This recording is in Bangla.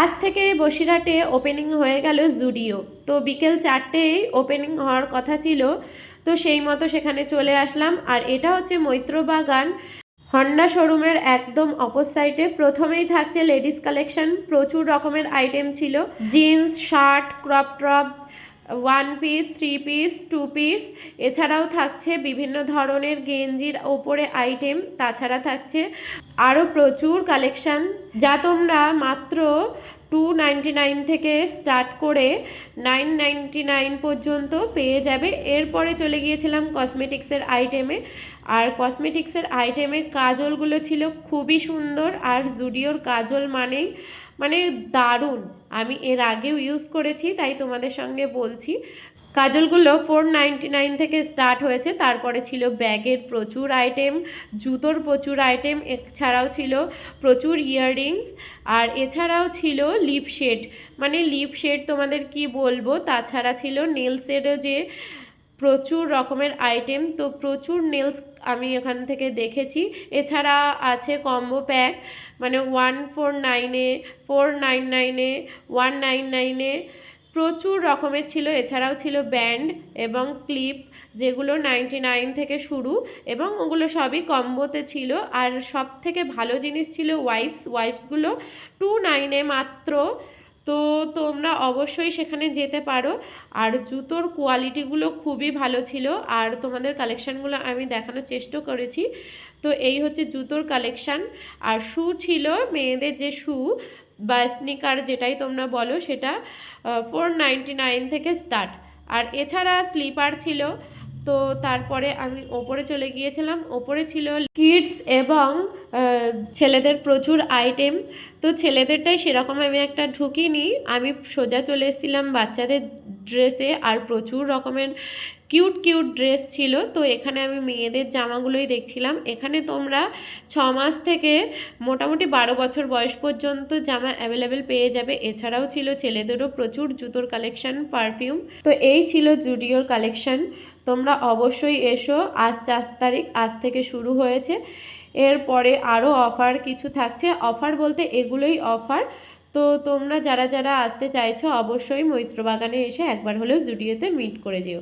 আজ থেকে বসিরহাটে ওপেনিং হয়ে গেল জুডিও। তো বিকেল চারটেই ওপেনিং হওয়ার কথা ছিল। তো সেই মতো সেখানে চলে আসলাম। আর এটা হচ্ছে মৈত্র বাগান হন্ডা শোরুমের একদম অপর সাইডে প্রথমেই থাকছে লেডিস কালেকশন প্রচুর রকমের আইটেম ছিল। Jeans shirt crop top one piece three piece two piece এছাড়াও থাকছে বিভিন্ন ধরনের গেঞ্জির ওপরে আইটেম তাছাড়া থাকছে আরও প্রচুর কালেকশন যা তোমরা মাত্র টু নাইনটি নাইন থেকে স্টার্ট করে নাইন নাইনটি নাইন পর্যন্ত পেয়ে যাবে। এরপরে চলে গিয়েছিলাম কসমেটিক্সের আইটেমে আর কসমেটিক্সের আইটেমে কাজলগুলো ছিল খুবই সুন্দর। আর জুডিওর কাজল মানেই মানে দারুণ। আমি এর আগেও ইউজ করেছি, তাই তোমাদের সঙ্গে বলছি। কাজলগুলো ফোর নাইন থেকে স্টার্ট হয়েছে, তারপরে ছিল ব্যাগের প্রচুর আইটেম জুতোর প্রচুর আইটেম এছাড়াও ছিল প্রচুর ইয়াররিংস আর এছাড়াও ছিল লিপ শেড মানে লিপ শেড তোমাদের কি বলব? তাছাড়া ছিল নেলসেরও যে প্রচুর রকমের আইটেম তো প্রচুর নেলস আমি এখান থেকে দেখেছি। এছাড়া আছে কম্বো প্যাক মানে ওয়ান ফোর নাইনে ফোর নাইন নাইনে ওয়ান নাইন নাইনে প্রচুর রকমের ছিল। এছাড়াও ছিল ব্যান্ড এবং ক্লিপ যেগুলো নাইনটি নাইন থেকে শুরু এবং ওগুলো সবই কম্বোতে ছিল। আর সব থেকে ভালো জিনিস ছিল ওয়াইপস ওয়াইপসগুলো টু নাইনে মাত্র তো তোমরা অবশ্যই সেখানে যেতে পারো। আর জুতোর কোয়ালিটিগুলো খুবই ভালো ছিল। আর তোমাদের কালেকশানগুলো আমি দেখানোর চেষ্টা করেছি। তো এই হচ্ছে জুতোর কালেকশান আর শু ছিল মেয়েদের যে শু বা স্নিকার যেটাই তোমরা বলো সেটা ফোর থেকে স্টার্ট আর এছাড়া স্লিপার ছিল। তো তারপরে আমি ওপরে চলে গিয়েছিলাম। ওপরে ছিল কিডস এবং ছেলেদের প্রচুর আইটেম। তো ছেলেদেরটাই সেরকম আমি একটা ঢুকিনি। আমি সোজা চলে এসেছিলাম বাচ্চাদের ড্রেসে আর প্রচুর রকমের কিউট কিউট ড্রেস ছিল। তো এখানে আমি মেয়েদের জামাগুলোই দেখছিলাম। এখানে তোমরা ছ মাস থেকে মোটামুটি বারো বছর বয়স পর্যন্ত জামা অ্যাভেলেবেল পেয়ে যাবে। এছাড়াও ছিল ছেলেদেরও প্রচুর জুতোর কালেকশন, পারফিউম। তো এই ছিল জুডিওর কালেকশন। তোমরা অবশ্যই এসো। আজ চার তারিখ, আজ থেকে শুরু হয়েছে। এরপরে আরও অফার কিছু থাকছে। অফার বলতে এগুলোই অফার। তো তোমরা যারা যারা আসতে চাইছো, অবশ্যই মৈত্রবাগানে এসে একবার হলেও জুডিওতে মিট করে যেও।